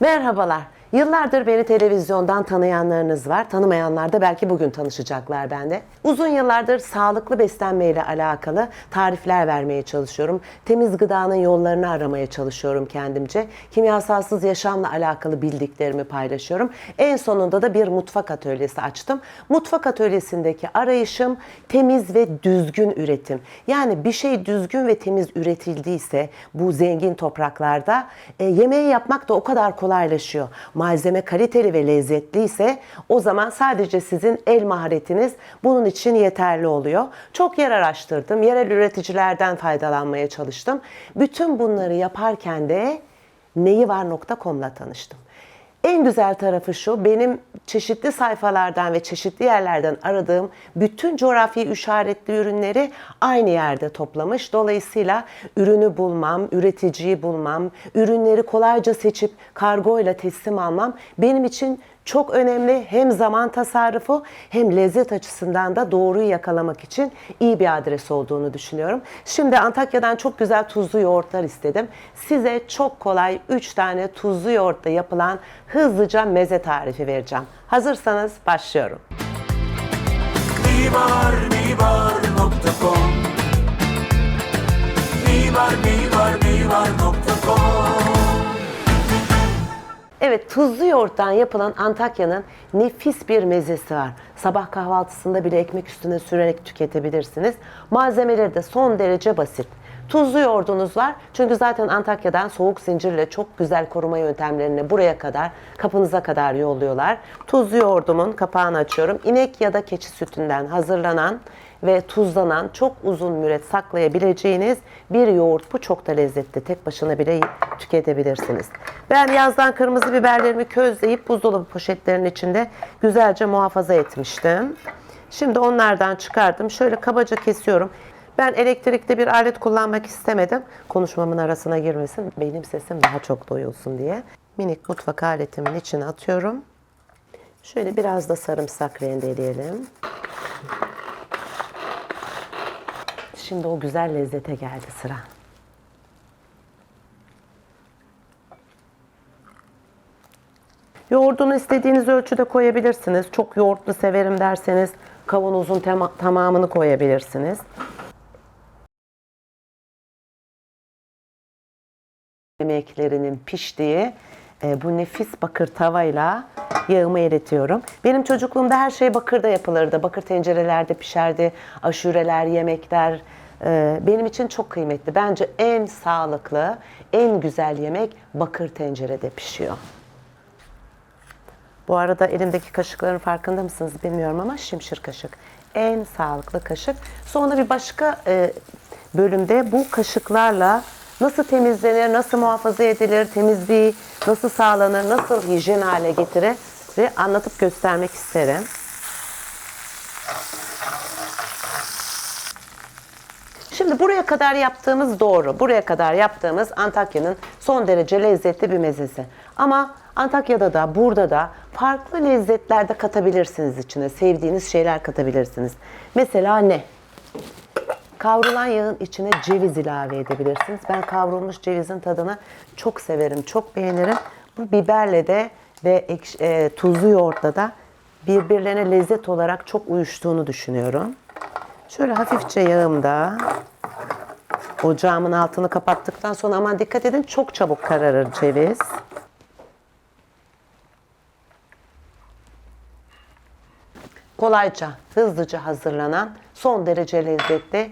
Merhabalar. Yıllardır beni televizyondan tanıyanlarınız var. Tanımayanlar da belki bugün tanışacaklar bende. Uzun yıllardır sağlıklı beslenmeyle alakalı tarifler vermeye çalışıyorum. Temiz gıdanın yollarını aramaya çalışıyorum kendimce. Kimyasalsız yaşamla alakalı bildiklerimi paylaşıyorum. En sonunda da bir mutfak atölyesi açtım. Mutfak atölyesindeki arayışım temiz ve düzgün üretim. Yani bir şey düzgün ve temiz üretildiyse bu zengin topraklarda e, yemeği yapmak da o kadar kolaylaşıyor. Malzeme kaliteli ve lezzetliyse o zaman sadece sizin el maharetiniz bunun için yeterli oluyor. Çok yer araştırdım. Yerel üreticilerden faydalanmaya çalıştım. Bütün bunları yaparken de neyivar.com'la tanıştım. En güzel tarafı şu, benim çeşitli sayfalardan ve çeşitli yerlerden aradığım bütün coğrafi işaretli ürünleri aynı yerde toplamış. Dolayısıyla ürünü bulmam, üreticiyi bulmam, ürünleri kolayca seçip kargoyla teslim almam benim için çok önemli hem zaman tasarrufu hem lezzet açısından da doğruyu yakalamak için iyi bir adres olduğunu düşünüyorum. Şimdi Antakya'dan çok güzel tuzlu yoğurtlar istedim. Size çok kolay 3 tane tuzlu yoğurtla yapılan hızlıca meze tarifi vereceğim. Hazırsanız başlıyorum. Nivar nivar.com Nivar nivar nivar.com Evet, tuzlu yoğurttan yapılan Antakya'nın nefis bir mezesi var. Sabah kahvaltısında bile ekmek üstüne sürerek tüketebilirsiniz. Malzemeleri de son derece basit. Tuzlu yoğurdunuz var. Çünkü zaten Antakya'dan soğuk zincirle çok güzel koruma yöntemlerini buraya kadar, kapınıza kadar yolluyorlar. Tuzlu yoğurdumun kapağını açıyorum. İnek ya da keçi sütünden hazırlanan ve tuzlanan çok uzun müddet saklayabileceğiniz bir yoğurt bu çok da lezzetli. Tek başına bile tüketebilirsiniz. Ben yazdan kırmızı biberlerimi közleyip buzdolabı poşetlerinin içinde güzelce muhafaza etmiştim. Şimdi onlardan çıkardım. Şöyle kabaca kesiyorum. Ben elektrikli bir alet kullanmak istemedim. Konuşmamın arasına girmesin. Benim sesim daha çok duyulsun diye. Minik mutfak aletimin içine atıyorum. Şöyle biraz da sarımsak rendeleyelim. Şimdi o güzel lezzete geldi sıra. Yoğurdunu istediğiniz ölçüde koyabilirsiniz. Çok yoğurtlu severim derseniz kavanozun tamamını koyabilirsiniz. Yemeklerinin piştiği e, bu nefis bakır tavayla yağımı eritiyorum. Benim çocukluğumda her şey bakırda yapılırdı. Bakır tencerelerde pişerdi. Aşureler, yemekler e, benim için çok kıymetli. Bence en sağlıklı, en güzel yemek bakır tencerede pişiyor. Bu arada elimdeki kaşıkların farkında mısınız bilmiyorum ama şimşir kaşık. En sağlıklı kaşık. Sonra bir başka e, bölümde bu kaşıklarla nasıl temizlenir, nasıl muhafaza edilir, temizliği nasıl sağlanır, nasıl hijyen hale getirir anlatıp göstermek isterim. Şimdi buraya kadar yaptığımız doğru. Buraya kadar yaptığımız Antakya'nın son derece lezzetli bir mezesi. Ama Antakya'da da burada da farklı lezzetler de katabilirsiniz içine. Sevdiğiniz şeyler katabilirsiniz. Mesela ne? Kavrulan yağın içine ceviz ilave edebilirsiniz. Ben kavrulmuş cevizin tadını çok severim, çok beğenirim. Bu biberle de ve ekş- e, tuzlu yoğurtla da birbirlerine lezzet olarak çok uyuştuğunu düşünüyorum. Şöyle hafifçe yağımda ocağımın altını kapattıktan sonra aman dikkat edin çok çabuk kararır ceviz. Kolayca, hızlıca hazırlanan son derece lezzetli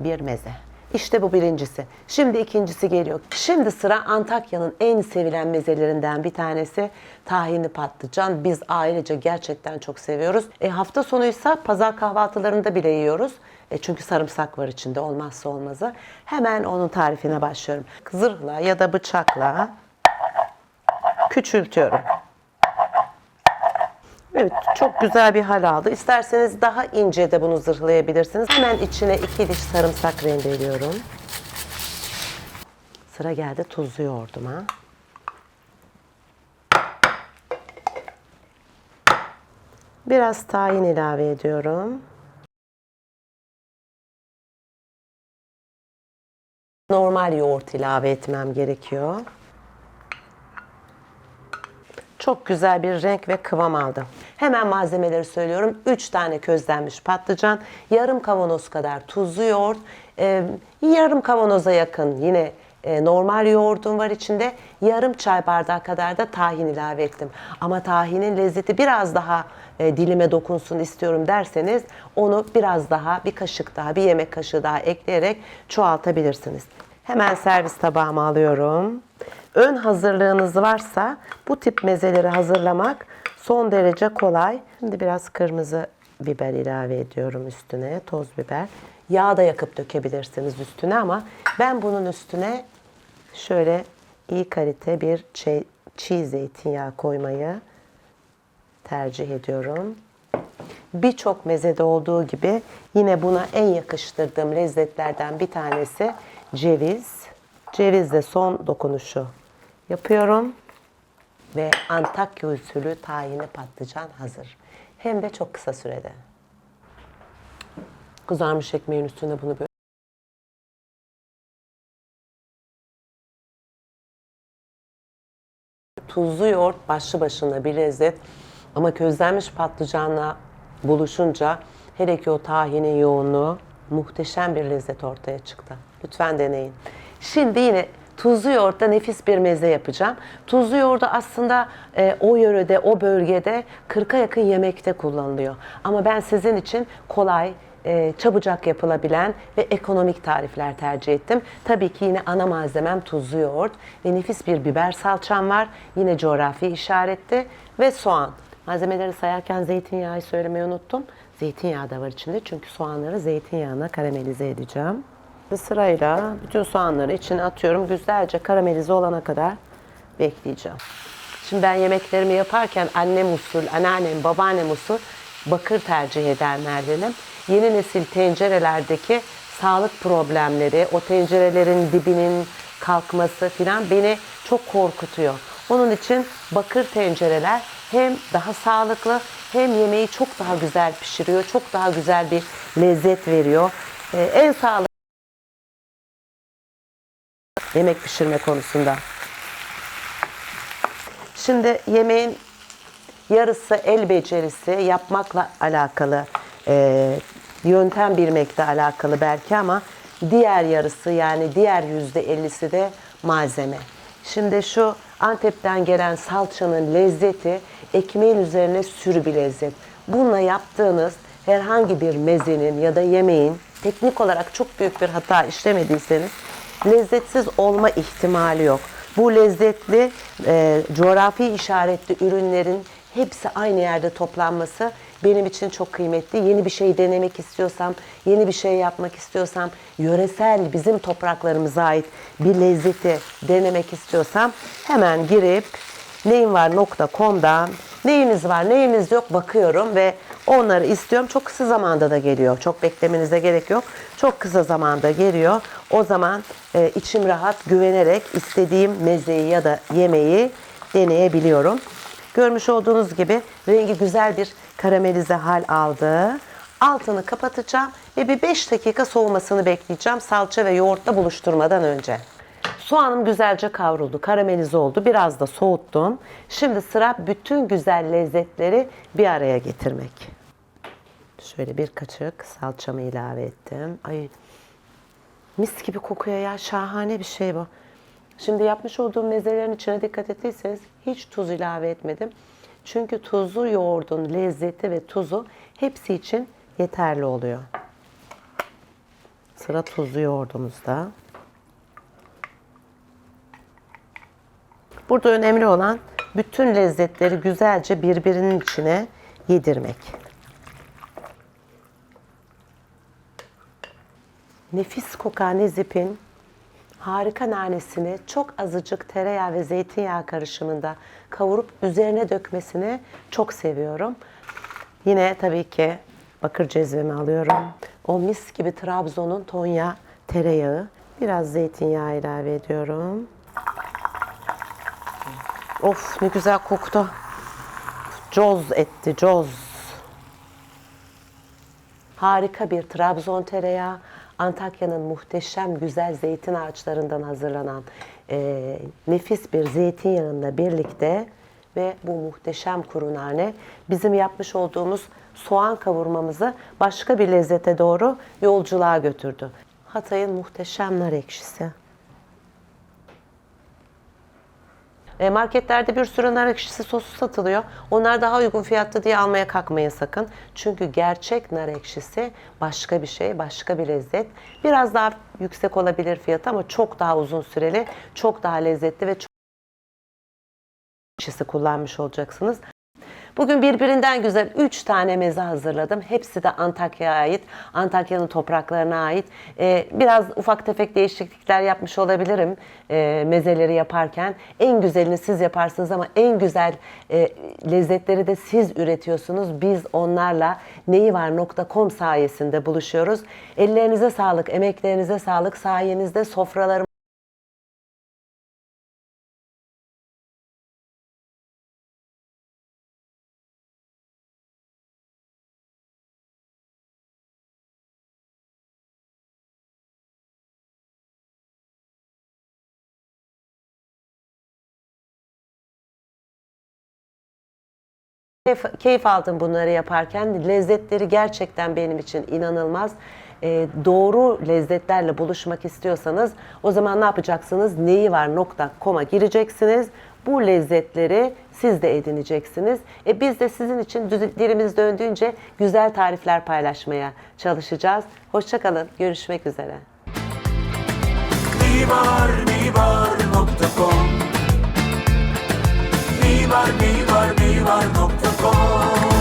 bir meze. İşte bu birincisi. Şimdi ikincisi geliyor. Şimdi sıra Antakya'nın en sevilen mezelerinden bir tanesi tahinli patlıcan. Biz ailece gerçekten çok seviyoruz. E, hafta sonuysa pazar kahvaltılarında bile yiyoruz. E, çünkü sarımsak var içinde olmazsa olmazı. Hemen onun tarifine başlıyorum. Zırhla ya da bıçakla küçültüyorum. Evet, çok güzel bir hal aldı. İsterseniz daha ince de bunu zırhlayabilirsiniz. Hemen içine iki diş sarımsak rendeliyorum. Sıra geldi tuzlu yoğurduma. Biraz tahin ilave ediyorum. Normal yoğurt ilave etmem gerekiyor. Çok güzel bir renk ve kıvam aldı. Hemen malzemeleri söylüyorum. 3 tane közlenmiş patlıcan, yarım kavanoz kadar tuzlu yoğurt, e, yarım kavanoza yakın yine e, normal yoğurdum var içinde. Yarım çay bardağı kadar da tahin ilave ettim. Ama tahinin lezzeti biraz daha e, dilime dokunsun istiyorum derseniz onu biraz daha bir kaşık daha bir yemek kaşığı daha ekleyerek çoğaltabilirsiniz. Hemen servis tabağıma alıyorum. Ön hazırlığınız varsa bu tip mezeleri hazırlamak son derece kolay. Şimdi biraz kırmızı biber ilave ediyorum üstüne, toz biber. Yağ da yakıp dökebilirsiniz üstüne ama ben bunun üstüne şöyle iyi kalite bir çiğ, çiğ zeytinyağı koymayı tercih ediyorum. Birçok mezede olduğu gibi yine buna en yakıştırdığım lezzetlerden bir tanesi ceviz. Cevizle son dokunuşu yapıyorum. Ve Antakya usulü tahinli patlıcan hazır. Hem de çok kısa sürede. Kızarmış ekmeğin üstüne bunu böyle Tuzlu yoğurt başlı başına bir lezzet ama közlenmiş patlıcanla buluşunca hele ki o tahinin yoğunluğu muhteşem bir lezzet ortaya çıktı. Lütfen deneyin. Şimdi yine tuzlu yoğurtta nefis bir meze yapacağım. Tuzlu yoğurdu aslında e, o yörede, o bölgede 40'a yakın yemekte kullanılıyor. Ama ben sizin için kolay, e, çabucak yapılabilen ve ekonomik tarifler tercih ettim. Tabii ki yine ana malzemem tuzlu yoğurt ve nefis bir biber salçam var. Yine coğrafi işaretli ve soğan. Malzemeleri sayarken zeytinyağı söylemeyi unuttum. Zeytinyağı da var içinde çünkü soğanları zeytinyağına karamelize edeceğim. Ve sırayla bütün soğanları içine atıyorum. Güzelce karamelize olana kadar bekleyeceğim. Şimdi ben yemeklerimi yaparken annem usul, anneannem, babaannem usul bakır tercih eder dedim. Yeni nesil tencerelerdeki sağlık problemleri, o tencerelerin dibinin kalkması filan beni çok korkutuyor. Onun için bakır tencereler hem daha sağlıklı hem yemeği çok daha güzel pişiriyor, çok daha güzel bir lezzet veriyor. Ee, en sağlıklı yemek pişirme konusunda. Şimdi yemeğin yarısı el becerisi, yapmakla alakalı, e, yöntem bilmekle alakalı belki ama diğer yarısı yani diğer yüzde ellisi de malzeme. Şimdi şu Antep'ten gelen salçanın lezzeti ekmeğin üzerine sürü bir lezzet. Bununla yaptığınız herhangi bir mezenin ya da yemeğin teknik olarak çok büyük bir hata işlemediyseniz lezzetsiz olma ihtimali yok. Bu lezzetli, e, coğrafi işaretli ürünlerin hepsi aynı yerde toplanması benim için çok kıymetli. Yeni bir şey denemek istiyorsam, yeni bir şey yapmak istiyorsam, yöresel bizim topraklarımıza ait bir lezzeti denemek istiyorsam hemen girip neyimvar.com'dan neyimiz var neyimiz yok bakıyorum ve onları istiyorum. Çok kısa zamanda da geliyor. Çok beklemenize gerek yok. Çok kısa zamanda geliyor. O zaman e, içim rahat güvenerek istediğim mezeyi ya da yemeği deneyebiliyorum. Görmüş olduğunuz gibi rengi güzel bir karamelize hal aldı. Altını kapatacağım ve bir 5 dakika soğumasını bekleyeceğim salça ve yoğurtla buluşturmadan önce. Soğanım güzelce kavruldu, karamelize oldu. Biraz da soğuttum. Şimdi sıra bütün güzel lezzetleri bir araya getirmek. Şöyle bir kaşık salçamı ilave ettim. Ay mis gibi kokuyor ya. Şahane bir şey bu. Şimdi yapmış olduğum mezelerin içine dikkat ettiyseniz hiç tuz ilave etmedim. Çünkü tuzlu yoğurdun lezzeti ve tuzu hepsi için yeterli oluyor. Sıra tuzlu yoğurdumuzda. Burada önemli olan bütün lezzetleri güzelce birbirinin içine yedirmek. Nefis kokan nezipin harika nanesini çok azıcık tereyağı ve zeytinyağı karışımında kavurup üzerine dökmesini çok seviyorum. Yine tabii ki bakır cezvemi alıyorum. O mis gibi Trabzon'un Tonya tereyağı. Biraz zeytinyağı ilave ediyorum. Of ne güzel koktu. Coz etti, coz. Harika bir Trabzon tereyağı. Antakya'nın muhteşem güzel zeytin ağaçlarından hazırlanan e, nefis bir zeytinyağıyla birlikte ve bu muhteşem kuru nane bizim yapmış olduğumuz soğan kavurmamızı başka bir lezzete doğru yolculuğa götürdü. Hatay'ın muhteşem nar ekşisi. E, marketlerde bir sürü nar ekşisi sosu satılıyor. Onlar daha uygun fiyatlı diye almaya kalkmayın sakın. Çünkü gerçek nar ekşisi başka bir şey, başka bir lezzet. Biraz daha yüksek olabilir fiyatı ama çok daha uzun süreli, çok daha lezzetli ve çok ekşisi kullanmış olacaksınız. Bugün birbirinden güzel 3 tane meze hazırladım. Hepsi de Antakya'ya ait, Antakya'nın topraklarına ait. Ee, biraz ufak tefek değişiklikler yapmış olabilirim e, mezeleri yaparken. En güzelini siz yaparsınız ama en güzel e, lezzetleri de siz üretiyorsunuz. Biz onlarla neyivar.com sayesinde buluşuyoruz. Ellerinize sağlık, emeklerinize sağlık. Sayenizde sofralarım Keyif, keyif aldım bunları yaparken. Lezzetleri gerçekten benim için inanılmaz. Ee, doğru lezzetlerle buluşmak istiyorsanız o zaman ne yapacaksınız? Neyi var.com'a gireceksiniz. Bu lezzetleri siz de edineceksiniz. E biz de sizin için dilimiz döndüğünce güzel tarifler paylaşmaya çalışacağız. Hoşçakalın. Görüşmek üzere. Mimar mimarmivar.com Mimar mimar como